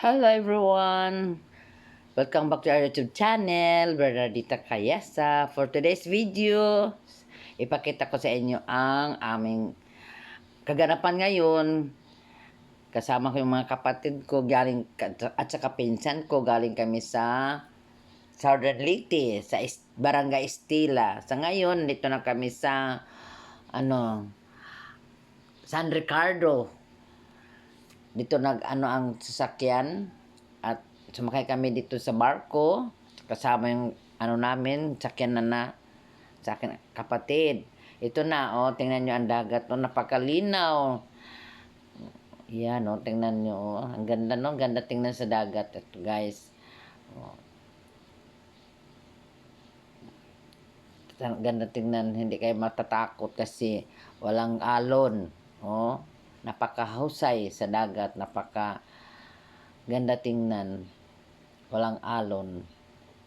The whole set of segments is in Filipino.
Hello everyone! Welcome back to our YouTube channel, Bernardita Kayasa. For today's video, ipakita ko sa inyo ang aming kaganapan ngayon. Kasama ko yung mga kapatid ko galing at saka pinsan ko galing kami sa Southern Leyte, sa Barangay Estila. Sa ngayon, dito na kami sa ano San Ricardo, dito nag ano ang sasakyan at sumakay kami dito sa barko. Kasama yung ano namin sakyan na na sa akin kapatid. Ito na oh tingnan nyo ang dagat oh napakalinaw. Yan oh tingnan nyo oh. Ang ganda no? Ganda tingnan sa dagat. Ito guys oh. Ganda tingnan hindi kayo matatakot kasi walang alon oh napakahusay sa dagat, napaka ganda tingnan. Walang alon.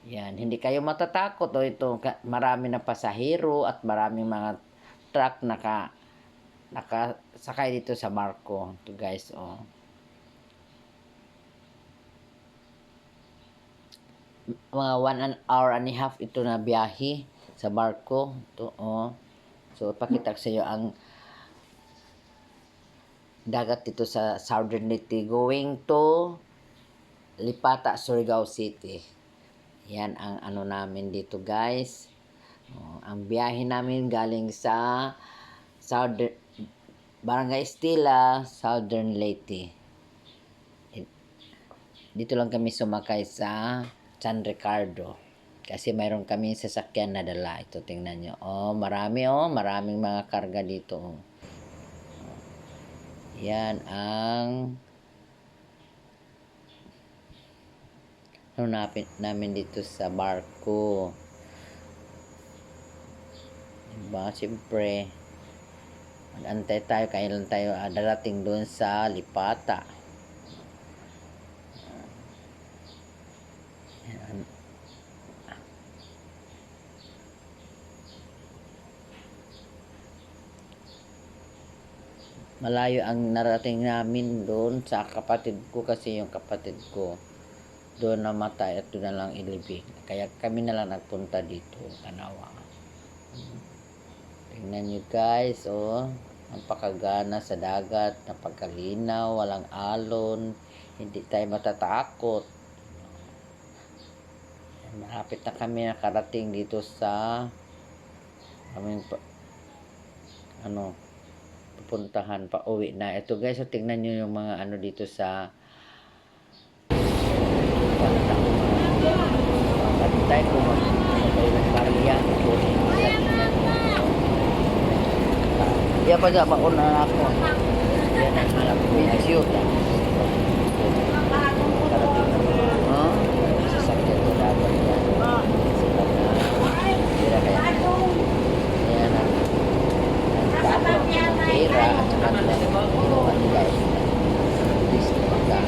Yan, hindi kayo matatakot o ito marami na pasahero at maraming mga truck naka nakasakay dito sa barko. Ito guys, oh. Mga one an hour and a half ito na biyahe sa barko. Ito, oh. So, ipakita ko sa iyo ang dagat dito sa Southern Leyte going to Lipata, Surigao City. Yan ang ano namin dito guys. Oh, ang biyahe namin galing sa Southern Barangay Estila, Southern Leyte. Dito lang kami sumakay sa San Ricardo. Kasi mayroon kami sasakyan na dala. Ito tingnan nyo. Oh, marami oh. Maraming mga karga dito. Oh. Yan ang ano namin, dito sa barko. Diba? Siyempre, mag-antay tayo, kailan tayo ah, darating doon sa Lipata. Yan. Malayo ang narating namin doon sa kapatid ko kasi yung kapatid ko doon namatay at doon na lang ilibing. Kaya kami na lang nagpunta dito, Tanawa. Tingnan nyo guys, oh. Napakagana sa dagat, napagkalinaw, walang alon, hindi tayo matatakot. Malapit na kami nakarating dito sa aming ano, pupuntahan pa uwi na. Ito guys, so tingnan nyo yung mga ano dito sa Pantay ko ng Maria. Iya pa dyan, mauna na ako. Yan ang halap video. Oh, sasakyan ko dapat yan. Sila na, sila kaya. Yan ang tapos ng pera at saka nila ginawa nila is na pagka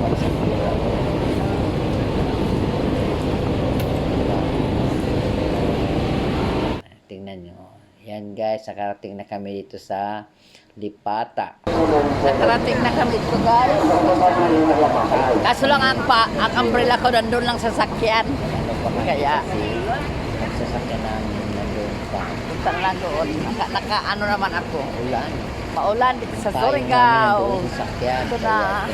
pag sa pera tingnan nyo yan guys nakarating na kami dito sa Lipata. Nakarating na kami dito guys. Kaso lang ang, pa, ang umbrella ko nandun lang sa sakyan kaya nagsasakyan namin nandun pa. punta na lang doon. Naka, naka ano naman ako? Ulan maulan dito sa Surigao. Ito na.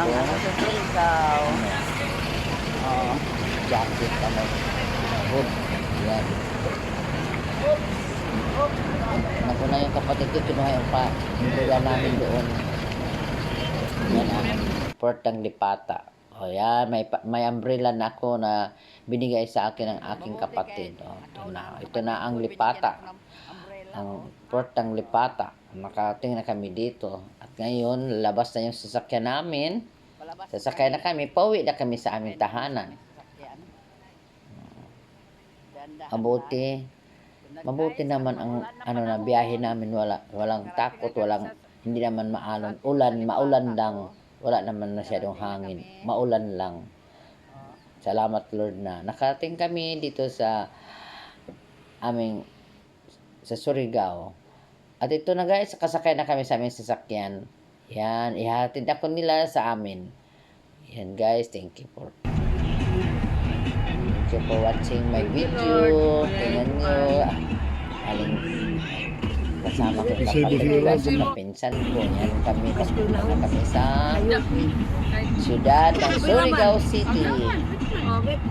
Ang ano sa Surigao. Oh. jacket ka may hood. Yan. Naku na yung kapatid ko, kinuha yung pa. Yung namin doon. Yan ang Portang Lipata. O yan, may, may umbrella na ako na binigay sa akin ng aking kapatid. O, ito na. Ito na ang Lipata. Ang Portang Lipata. Nakarating na kami dito. At ngayon, labas na yung sasakyan namin. Sasakay na kami, pauwi na kami sa aming tahanan. Mabuti, mabuti naman ang ano na biyahe namin wala walang takot, walang hindi naman maalon, ulan, maulan lang. Wala naman masyadong hangin, maulan lang. Salamat Lord na nakarating kami dito sa aming sa Surigao. At ito na guys, kasakay na kami sa aming sasakyan. Yan, ihatid ako nila sa amin. Yan guys, thank you for Thank you for watching my video. Tingnan nyo. Aling kasama ko kapatid ko sa kapinsan ko. Yan kami, papunta na kami sa siyudad ng Surigao City.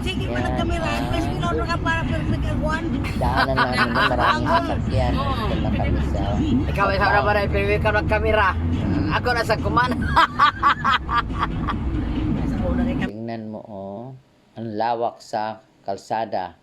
Sige pa Yan, na kami lang. Mas pinono ka para permikaguan. Daanan namin na maraming sasakyan. Punta kami sa Ikaw ay sa ba rin, pero ikaw ng kamera. Ako nasa kuman. Sa. Tingnan mo, oh. Ang lawak sa kalsada.